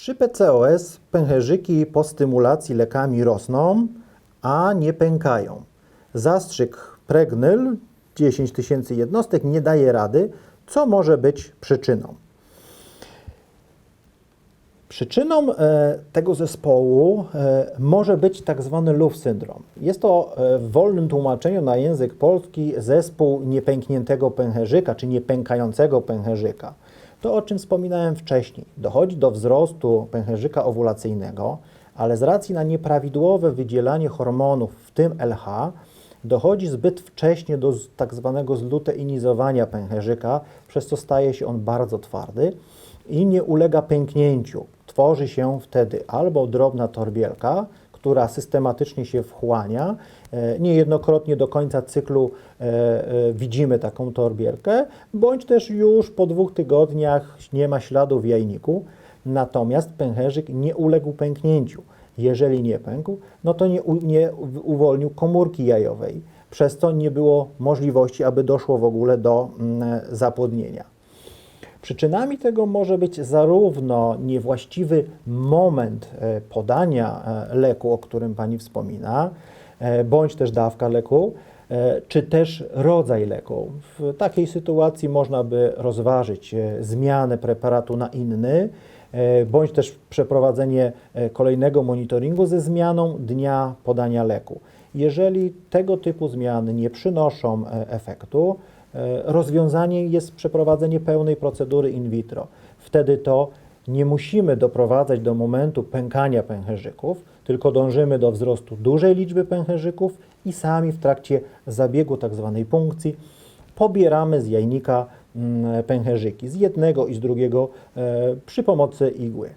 Przy PCOS pęcherzyki po stymulacji lekami rosną, a nie pękają. Zastrzyk pregnyl 10 tysięcy jednostek nie daje rady, co może być przyczyną. Przyczyną e, tego zespołu e, może być tak zwany LUF syndrom. Jest to e, w wolnym tłumaczeniu na język polski zespół niepękniętego pęcherzyka, czy niepękającego pęcherzyka. To, o czym wspominałem wcześniej. Dochodzi do wzrostu pęcherzyka owulacyjnego, ale z racji na nieprawidłowe wydzielanie hormonów, w tym LH, dochodzi zbyt wcześnie do tak zwanego zluteinizowania pęcherzyka, przez co staje się on bardzo twardy i nie ulega pęknięciu. Tworzy się wtedy albo drobna torbielka, która systematycznie się wchłania. E, Niejednokrotnie do końca cyklu e, e, widzimy taką torbielkę, bądź też już po dwóch tygodniach nie ma śladu w jajniku. Natomiast pęcherzyk nie uległ pęknięciu. Jeżeli nie pękł, no to nie, u, nie uwolnił komórki jajowej, przez co nie było możliwości, aby doszło w ogóle do mm, zapłodnienia. Przyczynami tego może być zarówno niewłaściwy moment e, podania e, leku, o którym Pani wspomina, e, bądź też dawka leku, czy też rodzaj leku. W takiej sytuacji można by rozważyć zmianę preparatu na inny, bądź też przeprowadzenie kolejnego monitoringu ze zmianą dnia podania leku. Jeżeli tego typu zmiany nie przynoszą efektu, Rozwiązaniem jest przeprowadzenie pełnej procedury in vitro. Wtedy to nie musimy doprowadzać do momentu pękania pęcherzyków, tylko dążymy do wzrostu dużej liczby pęcherzyków i sami w trakcie zabiegu tzw. punkcji pobieramy z jajnika mm, pęcherzyki z jednego i z drugiego e, przy pomocy igły.